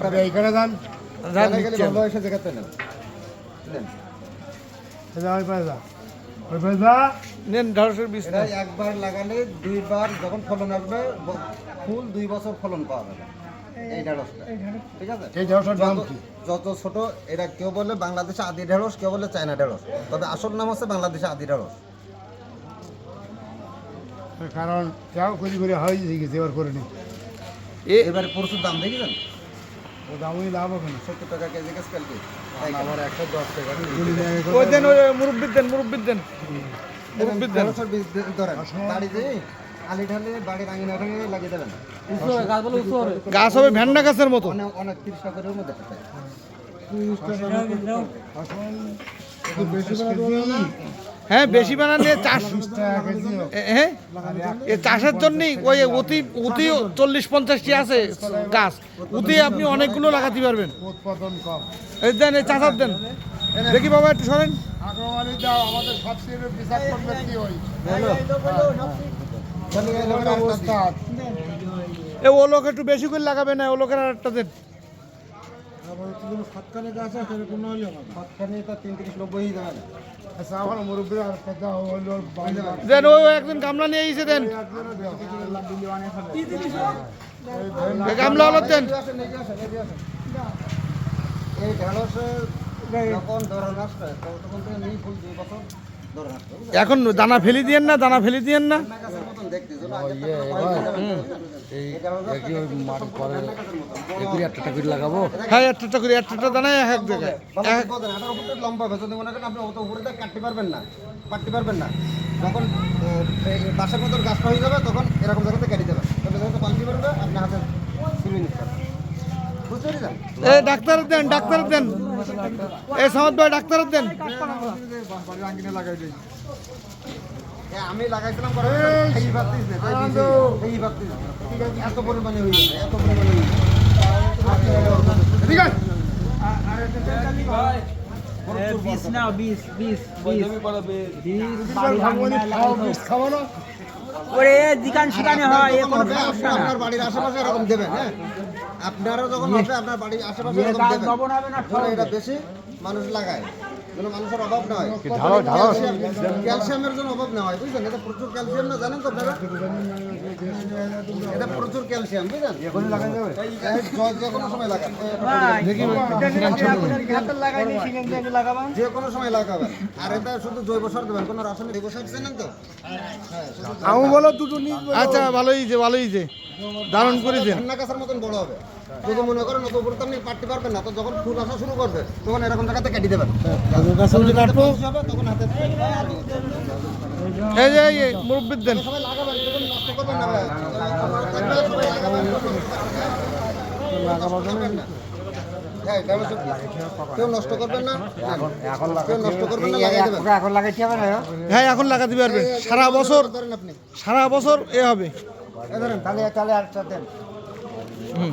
তবে এইখানে যান। নেন। ঢেঁড়সের বীজ একবার লাগালে দুইবার যখন ফলন আসবে ফুল দুই বছর ফলন পাওয়া যাবে। এই ঢেঁড়সটা। ঠিক আছে? এই ঢেঁড়সের দাম যত- কি? যত ছোট এটা কেউ বলে বাংলাদেশে আদি ঢেঁড়স কেউ বলে চায়না ঢেঁড়স। তবে আসল নাম আছে বাংলাদেশে আদি ঢেঁড়স। কারণ কেউ করি করে হয় গেছে এবার করে নি। এ এবারে প্রচুর দাম দেখেছেন? ও দামই লাভ হবে না। সত্তর টাকা কেজি গাছ কালকে। আমার একশো দশ টাকা ওই দেন ওই মুরব্বির দেন মুরব্বির দেন। মুরব্বির দেন। ঢেঁড়সের বীজ দে- ধরেন বাড়িতে আলি ঢালে বাড়ির আঙিনা ঢালে লাগিয়ে দেবেন। গাছ হবে। ভ্যান্ডা গাছের মতো। অনেক অনেক তিরিশ টাকার মধ্যে পায়। হ্যাঁ বেশি বানালে চাষ। হ্যাঁ? চাষের জন্যই ওই অতি অতি চল্লিশ পঞ্চাশটি আছে গাছ। অতি আপনি অনেকগুলো লাগাতে পারবেন। উৎপাদন কম। এই দেন এই চাষার দেন। দেখি বাবা একটু সরেন। দিন। ওস্তাদ এ ও লোক একটু বেশি করে লাগাবে না ও লোকের আর একটা দেন। সৎকারে গাছ আছে সেরকম হইলে হবে। সবখানে তো তিন তিরিশ নব্বই না আচ্ছা আমার মুরব্বী আর কথা হলো দেন ওই একজন গামলা নিয়ে এসে দেন। গামলা হলো দেন। এই ঢেঁড়সের যখন তখন ফুল দুই বছর? এখন দানা ফেলি দিয়েন না দানা ফেলি দিয়েন না। হ্যাঁ একটা করে একটা দানায় এক জায়গায়। উপরে লম্বা যদি মনে করেন আপনি অত উপরে কাটতে পারবেন না, কাটতে পারবেন না। যখন বাসার মতন গাছটা হয়ে যাবে তখন এরকম জায়গাতে কেটে যখন পাল্টি পারবে আপনি হাতে ছিঁড়ে নিতে পারবেন। বুঝতে পেরেছেন? ডাক্তার দেন ডাক্তার দেন। এ সমাজ ভাই ডাক্তার দেন। আমি লাগাইছিলাম। এত পরিমাণে এত পরিমাণে না ওরে দিকান শিকানে হয় এ কোনো সমস্যা না। আপনার বাড়ির আশেপাশে এরকম দেবেন হ্যাঁ? আপনারও যখন হবে আপনার বাড়ির আশেপাশে এটা বেশি মানুষ লাগায় যেন মানুষের অভাব না হয়। ক্যালসিয়ামের জন্য অভাব না হয় বুঝলেন এটা প্রচুর ক্যালসিয়াম না জানেন তো আপনারা? এটা প্রচুর ক্যালসিয়াম বুঝলেন যে কোনো সময় লাগান। লাগাবান? যে কোনো সময় লাগাবেন। আর এটা শুধু জৈব সার দেবেন কোনো রাসায়নিক জৈব সার জানেন তো? আমি বলো দুটো আচ্ছা ভালোই যে ভালোই যে। দারুণ করে দেন। ঠান্ডা গাছের মতন বড় হবে। যদি মনে করেন অত উপরে আপনি কাটতে পারবেন না তো যখন ফুল আসা শুরু করবে তখন এরকম জায়গাতে কেটে দেবেন। কাটবো হবে, তখন হাতে এই যে এই মুরব্বির দেন। সবাই লাগাবেন তখন নষ্ট করবেন না ভাই। সবাই লাগাবেন। না। নষ্ট করবেন না। হ্যাঁ এখন লাগাতে সারা বছর ধরেন আপনি। সারা বছর এ হবে। তাহলে তাহলে আরেকটা দেন। হুম।